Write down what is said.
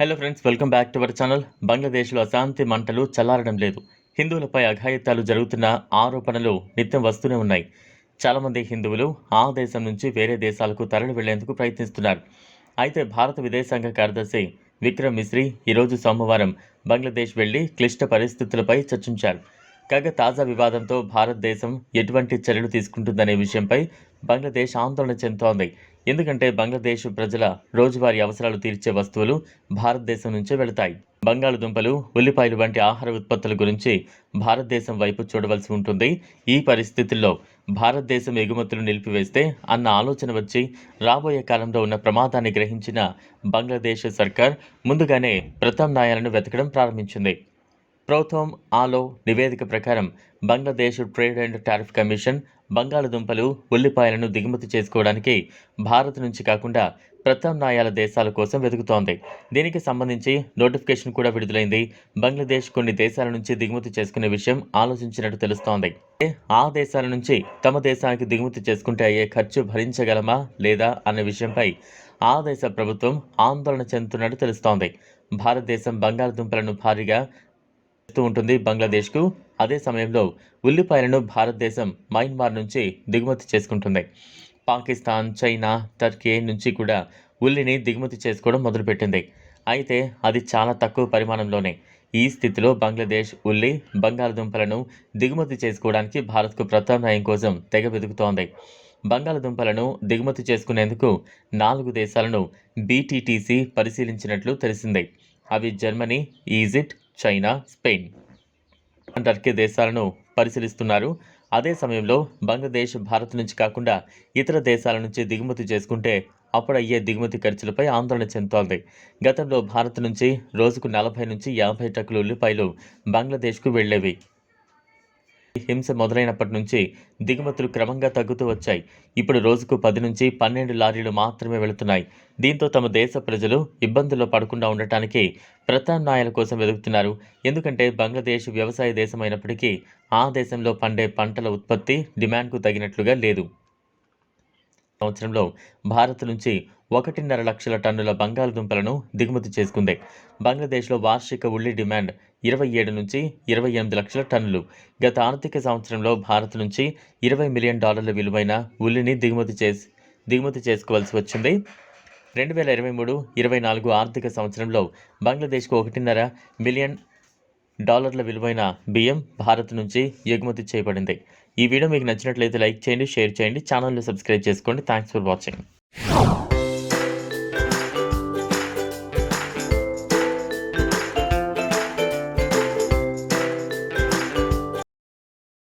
Hello friends welcome back to our channel. బంగ్లాదేశ్లో అశాంతి మంటలు చల్లారడం లేదు. హిందువులపై అఘాయిత్యాలు జరుగుతున్న ఆరోపణలు నిత్యం వస్తూనే ఉన్నాయి. చాలామంది హిందువులు ఆ దేశం నుంచి వేరే దేశాలకు తరలి వెళ్ళేందుకు ప్రయత్నిస్తున్నారు. అయితే భారత విదేశాంగ కార్యదర్శి విక్రమ్ మిశ్రీ ఈరోజు సోమవారం బంగ్లాదేశ్ వెళ్ళి క్లిష్ట పరిస్థితులపై చర్చించారు. కాగా తాజా వివాదంతో భారతదేశం ఎటువంటి చర్యలు తీసుకుంటుందనే విషయంపై బంగ్లాదేశ్ ఆందోళన చెందుతోంది. ఎందుకంటే బంగ్లాదేశ్ ప్రజల రోజువారీ అవసరాలు తీర్చే వస్తువులు భారతదేశం నుంచే వెళతాయి. బంగాళదుంపలు ఉల్లిపాయలు వంటి ఆహార ఉత్పత్తుల గురించి భారతదేశం వైపు చూడవలసి ఉంటుంది. ఈ పరిస్థితుల్లో భారతదేశం ఎగుమతులు నిలిపివేస్తే అన్న ఆలోచన వచ్చి రాబోయే కాలంలో ఉన్న ప్రమాదాన్ని గ్రహించిన బంగ్లాదేశ్ సర్కార్ ముందుగానే ప్రత్యామ్నాయాలను వెతకడం ప్రారంభించింది. ప్రభుత్వం ఆలో నివేదిక ప్రకారం Bangladesh trade and tariff commission బంగాళదుంపలు ఉల్లిపాయలను దిగుమతి చేసుకోవడానికి భారత్ నుంచి కాకుండా ప్రత్యామ్నాయాల దేశాల కోసం వెతుకుతోంది. దీనికి సంబంధించి నోటిఫికేషన్ కూడా విడుదలైంది. బంగ్లాదేశ్ కొన్ని దేశాల నుంచి దిగుమతి చేసుకునే విషయం ఆలోచించినట్టు తెలుస్తోంది. ఆ దేశాల నుంచి తమ దేశానికి దిగుమతి చేసుకుంటే అయ్యే ఖర్చు భరించగలమా లేదా అనే విషయంపై ఆ దేశ ప్రభుత్వం ఆందోళన చెందుతున్నట్టు తెలుస్తోంది. భారతదేశం బంగాళదుంపలను భారీగా ఇస్తూ ఉంటుంది బంగ్లాదేశ్కు. అదే సమయంలో ఉల్లిపాయలను భారతదేశం మయన్మార్ నుంచి దిగుమతి చేసుకుంటుంది. పాకిస్తాన్ చైనా టర్కీ నుంచి కూడా ఉల్లిని దిగుమతి చేసుకోవడం మొదలుపెట్టింది. అయితే అది చాలా తక్కువ పరిమాణంలోనే. ఈ స్థితిలో బంగ్లాదేశ్ ఉల్లి బంగాళదుంపలను దిగుమతి చేసుకోవడానికి భారత్కు ప్రత్యామ్నాయం కోసం తెగ వెతుకుతోంది. బంగాళదుంపలను దిగుమతి చేసుకునేందుకు నాలుగు దేశాలను బీటీటీసీ పరిశీలించినట్లు తెలిసింది. అవి Germany Egypt China Spain Turkey దేశాలను పరిశీలిస్తున్నారు. అదే సమయంలో బంగ్లాదేశ్ భారత్ నుంచి కాకుండా ఇతర దేశాల నుంచి దిగుమతి చేసుకుంటే అప్పుడు అయ్యే దిగుమతి ఖర్చులపై ఆందోళన చెందుతోంది. గతంలో భారత్ నుంచి రోజుకు నలభై నుంచి యాభై టక్కులు ఉల్లిపాయలు బంగ్లాదేశ్కు వెళ్ళేవి హింస మొదలైనప్పటి నుంచి దిగుమతులు క్రమంగా తగ్గుతూ వచ్చాయి. ఇప్పుడు రోజుకు పది నుంచి పన్నెండు లారీలు మాత్రమే వెళుతున్నాయి. దీంతో తమ దేశ ప్రజలు ఇబ్బందుల్లో పడకుండా ఉండటానికి ప్రత్యామ్నాయాల కోసం వెతుకుతున్నారు. ఎందుకంటే బంగ్లాదేశ్ వ్యవసాయ దేశం అయినప్పటికీ ఆ దేశంలో పండే పంటల ఉత్పత్తి డిమాండ్కు తగినట్లుగా లేదు. సంవత్సరంలో భారత్ నుంచి ఒకటిన్నర లక్షల టన్నుల బంగాళదుంపలను దిగుమతి చేసుకుంది. బంగ్లాదేశ్లో వార్షిక ఉల్లి డిమాండ్ ఇరవై ఏడు నుంచి ఇరవై ఎనిమిది లక్షల టన్నులు. గత ఆర్థిక సంవత్సరంలో భారత్ నుంచి ఇరవై మిలియన్ డాలర్ల విలువైన ఉల్లిని దిగుమతి చేసి దిగుమతి చేసుకోవాల్సి వచ్చింది. రెండు వేల ఇరవై మూడు ఇరవై నాలుగు ఆర్థిక సంవత్సరంలో బంగ్లాదేశ్కు ఒకటిన్నర మిలియన్ డాలర్ల విలువైన బియ్యం భారత్ నుంచి ఎగుమతి చేయబడింది. ఈ వీడియో మీకు నచ్చినట్లయితే లైక్ చేయండి షేర్ చేయండి ఛానల్ని సబ్స్క్రైబ్ చేసుకోండి. Thanks for watching.